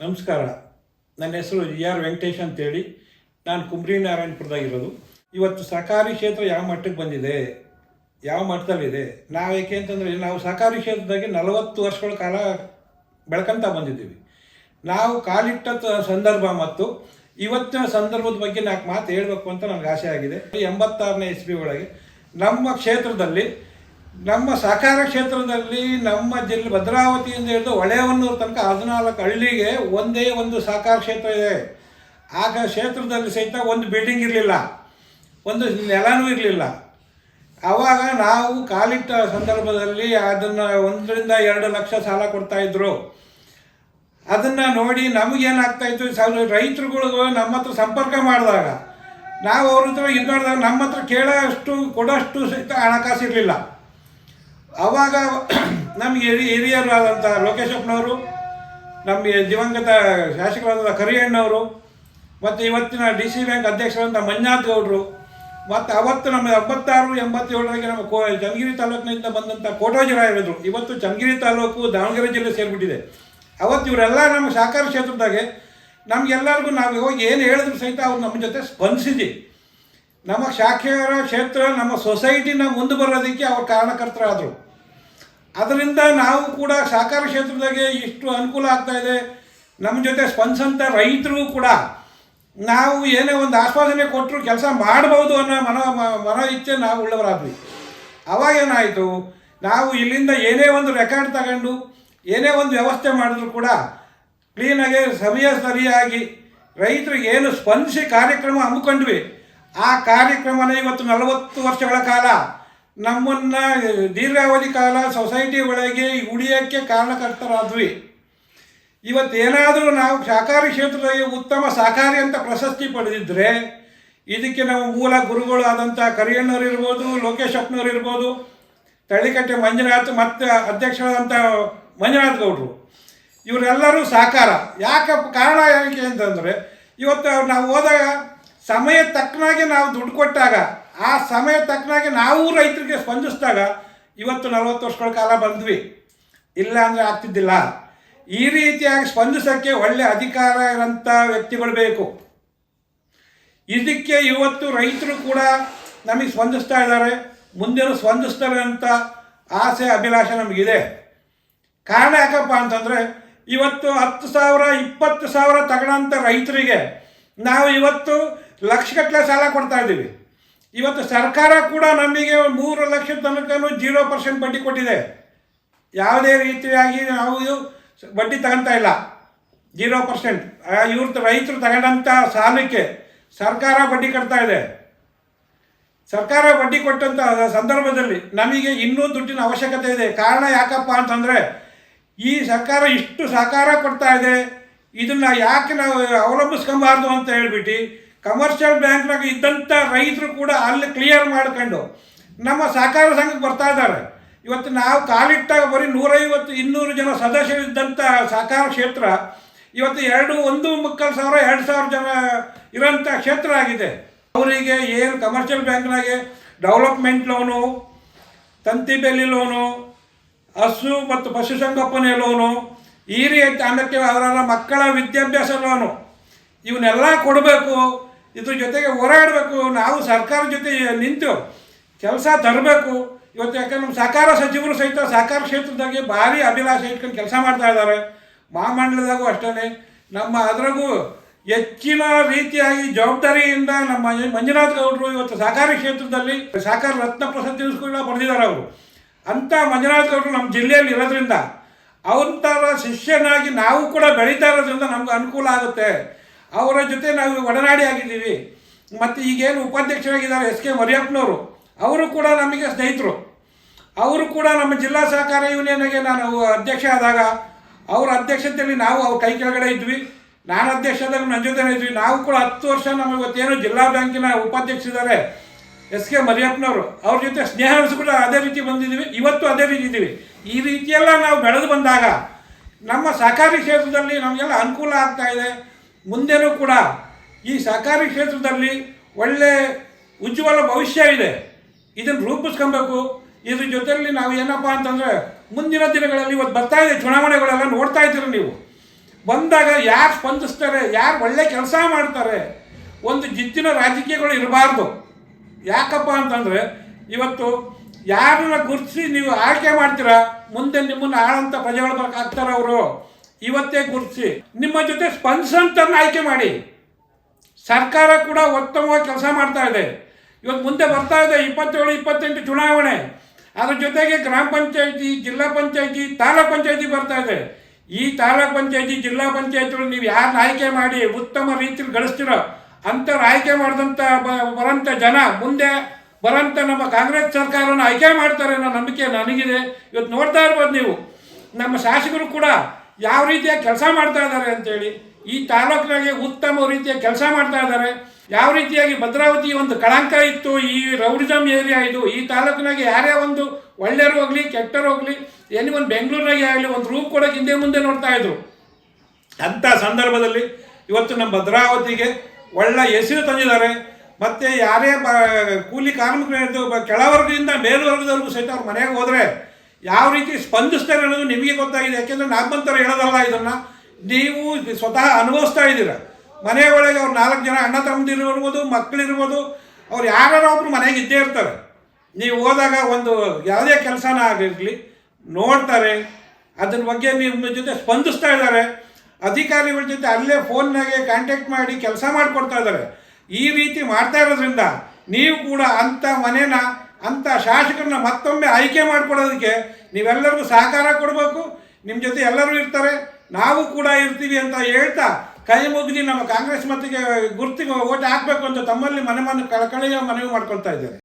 ನಮಸ್ಕಾರ. ನನ್ನ ಹೆಸರು ಜಿ ಆರ್ ವೆಂಕಟೇಶ್ ಅಂತೇಳಿ. ನಾನು ಕುಂಬ್ರಿ ನಾರಾಯಣಪುರದಾಗಿರೋದು ಇವತ್ತು ಸಹಕಾರಿ ಕ್ಷೇತ್ರ ಯಾವ ಮಟ್ಟಕ್ಕೆ ಬಂದಿದೆ? ಯಾವ ಮಟ್ಟದಲ್ಲಿದೆ ನಾವು ಏಕೆ ಅಂತಂದರೆ, ನಾವು ಸಹಕಾರಿ ಕ್ಷೇತ್ರದಾಗೆ ನಲವತ್ತು ವರ್ಷಗಳ ಕಾಲ ಬೆಳ್ಕಂತ ಬಂದಿದ್ದೀವಿ. ನಾವು ಕಾಲಿಟ್ಟ ಸಂದರ್ಭ ಮತ್ತು ಇವತ್ತಿನ ಸಂದರ್ಭದ ಬಗ್ಗೆ ನಾಲ್ಕು ಮಾತು ಹೇಳಬೇಕು ಅಂತ ನನಗೆ ಆಸೆ ಆಗಿದೆ. ಎಂಬತ್ತಾರನೇ ಇಸ್ವಿ ಒಳಗೆ ನಮ್ಮ ಕ್ಷೇತ್ರದಲ್ಲಿ ನಮ್ಮ ಸಹಕಾರ ಕ್ಷೇತ್ರದಲ್ಲಿ ನಮ್ಮ ಜಿಲ್ಲೆ ಭದ್ರಾವತಿಯಿಂದ ಹಿಡಿದು ಹೊಳೆಹೊನ್ನೂರು ತನಕ ಹದಿನಾಲ್ಕು ಹಳ್ಳಿಗೆ ಒಂದೇ ಒಂದು ಸಹಕಾರ ಕ್ಷೇತ್ರ ಇದೆ. ಆಗ ಕ್ಷೇತ್ರದಲ್ಲಿ ಸಹಿತ ಒಂದು ಬಿಲ್ಡಿಂಗ್ ಇರಲಿಲ್ಲ. ಒಂದು ನೆಲನೂ ಇರಲಿಲ್ಲ. ಆವಾಗ ನಾವು ಕಾಲಿಟ್ಟ ಸಂದರ್ಭದಲ್ಲಿ ಅದನ್ನು ಒಂದರಿಂದ ಎರಡು ಲಕ್ಷ ಸಾಲ ಕೊಡ್ತಾ ಇದ್ರು. ಅದನ್ನು ನೋಡಿ ನಮಗೇನಾಗ್ತಾಯಿತ್ತು ಸಾವಿರ ರೈತರುಗಳಿಗೂ ನಮ್ಮ ಹತ್ರ ಸಂಪರ್ಕ ಮಾಡಿದಾಗ, ನಾವು ಅವ್ರ ಹತ್ರ ಇದು ಮಾಡಿದಾಗ ನಮ್ಮ ಹತ್ರ ಕೇಳೋಷ್ಟು, ಕೊಡೋಷ್ಟು ಸಹಿತ ಹಣಕಾಸು ಇರಲಿಲ್ಲ ಆವಾಗ ನಮಗೆ ಹಿರಿ ಹಿರಿಯರಾದಂಥ ಲೋಕೇಶಪ್ಪನವರು ನಮಗೆ ದಿವಂಗತ ಶಾಸಕರಾದ ಕರಿಯಣ್ಣವರು, ಮತ್ತು ಇವತ್ತಿನ ಡಿ ಸಿ ಬ್ಯಾಂಕ್ ಅಧ್ಯಕ್ಷರಾದಂಥ ಮಂಜುನಾಥ್ ಗೌಡರು ಮತ್ತು ಅವತ್ತು ನಮ್ಮ ಎಂಬತ್ತಾರು ಎಂಬತ್ತೇಳರಿಗೆ ನಮ್ಮ ಕೋ ಚನ್ನಗಿರಿ ತಾಲೂಕಿನಿಂದ ಬಂದಂಥ ಕೋಟೋಜರಾಯರಿದ್ರು ಇವತ್ತು ಚನ್ನಗಿರಿ ತಾಲೂಕು ದಾವಣಗೆರೆ ಜಿಲ್ಲೆ ಸೇರಿಬಿಟ್ಟಿದೆ. ಅವತ್ತು ಇವರೆಲ್ಲ ನಮ್ಮ ಸಹಕಾರ ಕ್ಷೇತ್ರದಾಗೆ ನಮಗೆಲ್ಲರಿಗೂ ನಾವು ಹೋಗಿ ಏನು ಹೇಳಿದ್ರು ಸಹಿತ ಅವ್ರು ನಮ್ಮ ಜೊತೆ ಸ್ಪಂದಿಸಿದ್ವಿ. ನಮ್ಮ ಶಾಖೆಯರ ಕ್ಷೇತ್ರ, ನಮ್ಮ ಸೊಸೈಟಿನ ಮುಂದೆ ಬರೋದಕ್ಕೆ ಅವ್ರು ಕಾರಣಕರ್ತರಾದರು. ಅದರಿಂದ ನಾವು ಕೂಡ ಸಹಕಾರ ಕ್ಷೇತ್ರದಾಗೆ ಇಷ್ಟು ಅನುಕೂಲ ಆಗ್ತಾ ಇದೆ. ನಮ್ಮ ಜೊತೆ ಸ್ಪಂದಿಸಂಥ ರೈತರು ಕೂಡ ನಾವು ಏನೇ ಒಂದು ಆಶ್ವಾಸನೆ ಕೊಟ್ಟರು ಕೆಲಸ ಮಾಡಬಹುದು ಅನ್ನೋ ಮನ ಮನ ಇಚ್ಛೆ ನಾವು ಉಳ್ಳವರಾದ್ವಿ. ಅವಾಗ ಏನಾಯಿತು, ನಾವು ಇಲ್ಲಿಂದ ಏನೇ ಒಂದು ರೆಕಾರ್ಡ್ ತಗೊಂಡು, ಏನೇ ಒಂದು ವ್ಯವಸ್ಥೆ ಮಾಡಿದ್ರು ಕೂಡ ಕ್ಲೀನಾಗಿ ಸಮಯ ಸರಿಯಾಗಿ ರೈತರಿಗೆ ಏನು ಸ್ಪಂದಿಸಿ ಕಾರ್ಯಕ್ರಮ ಹಮ್ಮಿಕೊಂಡ್ವಿ. ಆ ಕಾರ್ಯಕ್ರಮನ ಇವತ್ತು ನಲವತ್ತು ವರ್ಷಗಳ ಕಾಲ ನಮ್ಮನ್ನು ದೀರ್ಘಾವಧಿ ಕಾಲ ಸೊಸೈಟಿ ಒಳಗೆ ಉಳಿಯೋಕ್ಕೆ ಕಾರಣಕರ್ತರಾದ್ವಿ. ಇವತ್ತೇನಾದರೂ ನಾವು ಸಹಕಾರಿ ಕ್ಷೇತ್ರದಲ್ಲಿ ಉತ್ತಮ ಸಹಕಾರಿ ಅಂತ ಪ್ರಶಸ್ತಿ ಪಡೆದಿದ್ದರೆ ಇದಕ್ಕೆ ನಾವು ಮೂಲ ಗುರುಗಳು ಆದಂಥ ಲೋಕೇಶ್ ಅಪ್ಪನವ್ರು ಇರ್ಬೋದು ತಳಿಕಟ್ಟೆ ಮಂಜುನಾಥ್ ಮತ್ತು ಅಧ್ಯಕ್ಷರಾದಂಥ ಮಂಜುನಾಥ್ ಗೌಡರು. ಇವರೆಲ್ಲರೂ ಸಾಕಾರ. ಯಾಕೆ ಕಾರಣ ಯಾಕೆ ಅಂತಂದರೆ, ಇವತ್ತು ನಾವು ಹೋದಾಗ ಸಮಯ ತಕ್ಕನಾಗಿ ನಾವು ದುಡ್ಡು ಕೊಟ್ಟಾಗ ಆ ಸಮಯ ತಕ್ಕನಾಗೆ ನಾವು ರೈತರಿಗೆ ಸ್ಪಂದಿಸಿದಾಗ ಇವತ್ತು ನಲವತ್ತು ವರ್ಷಗಳ ಕಾಲ ಬಂದ್ವಿ. ಇಲ್ಲ ಅಂದರೆ ಆಗ್ತಿದ್ದಿಲ್ಲ. ಈ ರೀತಿಯಾಗಿ ಸ್ಪಂದಿಸೋಕ್ಕೆ ಒಳ್ಳೆ ಅಧಿಕಾರ ಇರೋಂಥ ವ್ಯಕ್ತಿಗಳು ಬೇಕು. ಇದಕ್ಕೆ ಇವತ್ತು ರೈತರು ಕೂಡ ನಮಗೆ ಸ್ಪಂದಿಸ್ತಾ ಇದ್ದಾರೆ. ಮುಂದೇನು ಸ್ಪಂದಿಸ್ತಾರೆ ಅಂತ ಆಸೆ, ಅಭಿಲಾಷೆ ನಮಗಿದೆ. ಕಾರಣ ಯಾಕಪ್ಪ ಅಂತಂದರೆ ಇವತ್ತು ಹತ್ತು ಸಾವಿರ, ಇಪ್ಪತ್ತು ಸಾವಿರ ತಗೊಳ್ಳೋಂಥ ರೈತರಿಗೆ ನಾವು ಇವತ್ತು ಲಕ್ಷಗಟ್ಟಲೆ ಸಾಲ ಕೊಡ್ತಾ ಇದ್ದೀವಿ. ಇವತ್ತು ಸರ್ಕಾರ ಕೂಡ ನಮಗೆ ಮೂರು ಲಕ್ಷ ತನಕನೂ ಜೀರೋ ಪರ್ಸೆಂಟ್ ಬಡ್ಡಿ ಕೊಟ್ಟಿದೆ. ಯಾವುದೇ ರೀತಿಯಾಗಿ ನಾವು ಬಡ್ಡಿ ತಗೊಳ್ತಾ ಇಲ್ಲ. Zero percent. ಇವ್ರ ರೈತರು ತಗೊಂಡಂಥ ಸಾಲಕ್ಕೆ ಸರ್ಕಾರ ಬಡ್ಡಿ ಕಟ್ತಾ ಇದೆ. ಸರ್ಕಾರ ಬಡ್ಡಿ ಕೊಟ್ಟಂಥ ಸಂದರ್ಭದಲ್ಲಿ ನಮಗೆ ಇನ್ನೂ ದುಡ್ಡಿನ ಅವಶ್ಯಕತೆ ಇದೆ. ಕಾರಣ ಯಾಕಪ್ಪ ಅಂತಂದರೆ ಈ ಸರ್ಕಾರ ಇಷ್ಟು ಸಹಕಾರ ಕೊಡ್ತಾ ಇದೆ. ಇದನ್ನು ಯಾಕೆ ನಾವು ಅವಲಂಬಿಸ್ಕೊಬಾರ್ದು ಅಂತ ಹೇಳ್ಬಿಟ್ಟು ಕಮರ್ಷಿಯಲ್ ಬ್ಯಾಂಕ್ನಾಗ ಇದ್ದಂಥ ರೈತರು ಕೂಡ ಅಲ್ಲಿ ಕ್ಲಿಯರ್ ಮಾಡ್ಕೊಂಡು ನಮ್ಮ ಸಹಕಾರ ಸಂಘಕ್ಕೆ ಬರ್ತಾ ಇದ್ದಾರೆ. ಇವತ್ತು ನಾವು ಕಾಲಿಟ್ಟಾಗ ಬರೀ ನೂರೈವತ್ತು, ಇನ್ನೂರು ಜನ ಸದಸ್ಯರಿದ್ದಂಥ ಸಹಕಾರ ಕ್ಷೇತ್ರ ಇವತ್ತು ಎರಡು, ಒಂದು ಮುಕ್ಕಾಲು ಸಾವಿರ, ಎರಡು ಸಾವಿರ ಜನ ಇರೋಂಥ ಕ್ಷೇತ್ರ ಆಗಿದೆ. ಅವರಿಗೆ ಏನು ಕಮರ್ಷಿಯಲ್ ಬ್ಯಾಂಕ್ನಾಗೆ ಡೆವಲಪ್ಮೆಂಟ್ ಲೋನು ತಂತಿ ಬೆಲ್ಲಿ ಲೋನು ಹಸು ಮತ್ತು ಪಶುಸಂಗೋಪನೆ ಲೋನು ಈ ರೀತಿ ಅನ್ನಕ್ಕೆ ಅವರ ಮಕ್ಕಳ ವಿದ್ಯಾಭ್ಯಾಸ ಲೋನು ಇವನ್ನೆಲ್ಲ ಕೊಡಬೇಕು. ಇದ್ರ ಜೊತೆಗೆ ಹೋರಾಡಬೇಕು, ನಾವು ಸರ್ಕಾರ ಜೊತೆ ನಿಂತು ಕೆಲಸ ತರಬೇಕು. ಇವತ್ತು ಯಾಕಂದ್ರೆ ನಮ್ಮ ಸಹಕಾರ ಸಚಿವರು ಸಹಿತ ಸಹಕಾರ ಕ್ಷೇತ್ರದಾಗೆ ಭಾರಿ ಅಭಿಲಾಷೆ ಇಟ್ಕೊಂಡು ಕೆಲಸ ಮಾಡ್ತಾ ಇದ್ದಾರೆ. ಮಹಾಮಂಡಲದಾಗೂ ಅಷ್ಟೇ ನಮ್ಮ ಅದರಾಗೂ ಹೆಚ್ಚಿನ ರೀತಿಯಾಗಿ ಜವಾಬ್ದಾರಿಯಿಂದ ನಮ್ಮ ಮಂಜು- ಮಂಜುನಾಥ್ ಗೌಡರು ಇವತ್ತು ಸಹಕಾರಿ ಕ್ಷೇತ್ರದಲ್ಲಿ ಸಹಕಾರ ರತ್ನ ಪ್ರಶಸ್ತಿ ಪಡೆದಿದ್ದಾರೆ ಅವರು. ಅಂಥ ಮಂಜುನಾಥ್ ಗೌಡರು ನಮ್ಮ ಜಿಲ್ಲೆಯಲ್ಲಿ ಇರೋದ್ರಿಂದ ಅವಂಥರ ಶಿಷ್ಯನಾಗಿ ನಾವು ಕೂಡ ಬೆಳೀತಾ ಇರೋದ್ರಿಂದ ನಮ್ಗೆ ಅನುಕೂಲ ಆಗುತ್ತೆ. ಅವರ ಜೊತೆ ನಾವು ಒಡನಾಡಿ ಆಗಿದ್ದೀವಿ. ಮತ್ತು ಈಗೇನು ಉಪಾಧ್ಯಕ್ಷರಾಗಿದ್ದಾರೆ ಎಸ್ ಕೆ ಮರಿಯಪ್ಪನವರು. ಅವರು ಕೂಡ ನಮಗೆ ಸ್ನೇಹಿತರು. ಅವರು ಕೂಡ ನಮ್ಮ ಜಿಲ್ಲಾ ಸಹಕಾರ ಯೂನಿಯನ್ಗೆ ನಾನು ಅಧ್ಯಕ್ಷ ಆದಾಗ ಅವರ ಅಧ್ಯಕ್ಷತೆಯಲ್ಲಿ ನಾವು ಅವ್ರ ಕೈ ಕೆಳಗಡೆ ಇದ್ವಿ. ನಾನು ಅಧ್ಯಕ್ಷದಾಗ ನನ್ನ ಜೊತೆನೇ ಇದ್ವಿ. ನಾವು ಕೂಡ ಹತ್ತು ವರ್ಷ ನಮ್ಮ ಇವತ್ತೇನು ಜಿಲ್ಲಾ ಬ್ಯಾಂಕಿನ ಉಪಾಧ್ಯಕ್ಷರಿದ್ದಾರೆ ಎಸ್ ಕೆ ಮರಿಯಪ್ಪನವರು. ಅವ್ರ ಜೊತೆ ಸ್ನೇಹ ಕೂಡ ಅದೇ ರೀತಿ ಬಂದಿದ್ದೀವಿ. ಇವತ್ತು ಅದೇ ರೀತಿ ಇದ್ದೀವಿ. ಈ ರೀತಿಯೆಲ್ಲ ನಾವು ಬೆಳೆದು ಬಂದಾಗ ನಮ್ಮ ಸಹಕಾರಿ ಕ್ಷೇತ್ರದಲ್ಲಿ ನಮಗೆಲ್ಲ ಅನುಕೂಲ ಆಗ್ತಾ ಇದೆ. ಮುಂದೆನೂ ಕೂಡ ಈ ಸಹಕಾರಿ ಕ್ಷೇತ್ರದಲ್ಲಿ ಒಳ್ಳೆ ಉಜ್ವಲ ಭವಿಷ್ಯ ಇದೆ. ಇದನ್ನು ರೂಪಿಸ್ಕೊಬೇಕು. ಇದ್ರ ಜೊತೆಯಲ್ಲಿ ನಾವು ಏನಪ್ಪ ಅಂತಂದರೆ ಮುಂದಿನ ದಿನಗಳಲ್ಲಿ ಇವತ್ತು ಬರ್ತಾ ಇದೆ ಚುನಾವಣೆಗಳೆಲ್ಲ ನೋಡ್ತಾ ಇದ್ದೀರ ನೀವು. ಬಂದಾಗ ಯಾರು ಸ್ಪಂದಿಸ್ತಾರೆ, ಯಾರು ಒಳ್ಳೆ ಕೆಲಸ ಮಾಡ್ತಾರೆ, ಒಂದು ಜಿತ್ತಿನ ರಾಜಕೀಯಗಳು ಇರಬಾರ್ದು. ಯಾಕಪ್ಪ ಅಂತಂದರೆ ಇವತ್ತು ಯಾರನ್ನ ಗುರುತಿಸಿ ನೀವು ಆಯ್ಕೆ ಮಾಡ್ತೀರಾ, ಮುಂದೆ ನಿಮ್ಮನ್ನು ಆಳಂತ ಬರಕ್ಕೆ ಆಗ್ತಾರೆ ಅವರು ಇವತ್ತೇ ಗುರುತಿಸಿ. ನಿಮ್ಮ ಜೊತೆ ಸ್ಪಂದಿಸಂತನ್ನು ಆಯ್ಕೆ ಮಾಡಿ. ಸರ್ಕಾರ ಕೂಡ ಉತ್ತಮವಾಗಿ ಕೆಲಸ ಮಾಡ್ತಾ ಇದೆ. ಇವತ್ತು ಮುಂದೆ ಬರ್ತಾ ಇದೆ ಇಪ್ಪತ್ತೇಳು, ಇಪ್ಪತ್ತೆಂಟು ಚುನಾವಣೆ. ಅದ್ರ ಜೊತೆಗೆ ಗ್ರಾಮ ಪಂಚಾಯತಿ, ಜಿಲ್ಲಾ ಪಂಚಾಯತಿ, ತಾಲೂಕ್ ಪಂಚಾಯತಿ ಬರ್ತಾ ಇದೆ. ಈ ತಾಲೂಕ್ ಪಂಚಾಯತಿ, ಜಿಲ್ಲಾ ಪಂಚಾಯತಿಗಳು ನೀವು ಯಾರನ್ನ ಆಯ್ಕೆ ಮಾಡಿ ಉತ್ತಮ ರೀತಿಯಲ್ಲಿ ಗಳಿಸ್ತೀರೋ ಅಂಥವ್ರು ಆಯ್ಕೆ ಮಾಡಿದಂಥ ಬರೋಂಥ ಜನ ಮುಂದೆ ಬರೋಂಥ ನಮ್ಮ ಕಾಂಗ್ರೆಸ್ ಸರ್ಕಾರವನ್ನು ಆಯ್ಕೆ ಮಾಡ್ತಾರೆ ಅನ್ನೋ ನಂಬಿಕೆ ನನಗಿದೆ. ಇವತ್ತು ನೋಡ್ತಾ ಇರ್ಬೋದು ನೀವು. ನಮ್ಮ ಶಾಸಕರು ಕೂಡ ಯಾವ ರೀತಿಯ ಕೆಲಸ ಮಾಡ್ತಾ ಇದ್ದಾರೆ ಅಂತೇಳಿ, ಈ ತಾಲೂಕಿನಾಗೆ ಉತ್ತಮ ರೀತಿಯ ಕೆಲಸ ಮಾಡ್ತಾ ಇದ್ದಾರೆ. ಯಾವ ರೀತಿಯಾಗಿ ಭದ್ರಾವತಿ ಒಂದು ಕಳಂಕ ಇತ್ತು, ಈ ರೌಡಿಸಮ್ ಏರಿಯಾ ಇದು, ಈ ತಾಲೂಕಿನಾಗೆ ಯಾರೇ ಒಂದು ಒಳ್ಳೆಯರು ಹೋಗಲಿ ಕೆಟ್ಟರು ಹೋಗಲಿ, ಎಲ್ಲಿ ಒಂದು ಬೆಂಗಳೂರಿನಾಗೆ ಆಗಲಿ, ಒಂದು ರೂಮ್ ಕೊಡೋಕೆ ಹಿಂದೆ ಮುಂದೆ ನೋಡ್ತಾ ಇದ್ರು. ಅಂಥ ಸಂದರ್ಭದಲ್ಲಿ ಇವತ್ತು ನಮ್ಮ ಭದ್ರಾವತಿಗೆ ಒಳ್ಳೆ ಹೆಸರು ತಂದಿದ್ದಾರೆ. ಮತ್ತು ಯಾರೇ ಕೂಲಿ ಕಾರ್ಮಿಕರು ಕೆಳವರ್ಗದಿಂದ ಮೇಲ್ವರ್ಗದವರೆಗೂ ಸಹಿತ ಅವ್ರ ಮನೆಗೆ ಹೋದರೆ ಯಾವ ರೀತಿ ಸ್ಪಂದಿಸ್ತಾರೆ ಅನ್ನೋದು ನಿಮಗೆ ಗೊತ್ತಾಗಿದೆ. ಯಾಕೆಂದರೆ ನಾಮಂತರ ಹೇಳೋದಲ್ಲ ಇದನ್ನು. ನೀವು ಸ್ವತಃ ಅನುಭವಿಸ್ತಾ ಇದ್ದೀರ. ಮನೆ ಒಳಗೆ ಅವ್ರು ನಾಲ್ಕು ಜನ ಅಣ್ಣ ತಮ್ಮದಿರ್ಬೋದು ಮಕ್ಕಳಿರ್ಬೋದು ಅವ್ರು ಯಾರೋ ಒಬ್ರು ಮನೆಗೆ ಇದ್ದೇ ಇರ್ತಾರೆ. ನೀವು ಹೋದಾಗ ಒಂದು ಯಾವುದೇ ಕೆಲಸನ ಆಗಿರಲಿ, ನೋಡ್ತಾರೆ. ಅದ್ರ ಬಗ್ಗೆ ನಿಮ್ಮ ಜೊತೆ ಸ್ಪಂದಿಸ್ತಾ ಇದ್ದಾರೆ. ಅಧಿಕಾರಿಗಳ ಜೊತೆ ಅಲ್ಲೇ ಫೋನ್ನಾಗೆ ಕಾಂಟ್ಯಾಕ್ಟ್ ಮಾಡಿ ಕೆಲಸ ಮಾಡಿಕೊಡ್ತಾ ಇದ್ದಾರೆ. ಈ ರೀತಿ ಮಾಡ್ತಾ ಇರೋದ್ರಿಂದ ನೀವು ಕೂಡ ಅಂಥ ಮನೇನ ಅಂಥ ಶಾಸಕರನ್ನ ಮತ್ತೊಮ್ಮೆ ಆಯ್ಕೆ ಮಾಡಿಕೊಡೋದಕ್ಕೆ ನೀವೆಲ್ಲರಿಗೂ ಸಹಕಾರ ಕೊಡಬೇಕು ನಿಮ್ಮ ಜೊತೆ ಎಲ್ಲರೂ ಇರ್ತಾರೆ, ನಾವು ಕೂಡ ಇರ್ತೀವಿ ಅಂತ ಹೇಳ್ತಾ ಕೈ ಮುಗಿದು ನಮ್ಮ ಕಾಂಗ್ರೆಸ್ ಮತ್ತಿಗೆ ಗುರ್ತಿಗೆ ಓಟ್ ಹಾಕಬೇಕು ಅಂತ ತಮ್ಮಲ್ಲಿ ಮನೆ ಮನೆ ಕಳಕಳಿಯ ಮನವಿ ಮಾಡ್ಕೊಳ್ತಾ ಇದ್ದೇನೆ.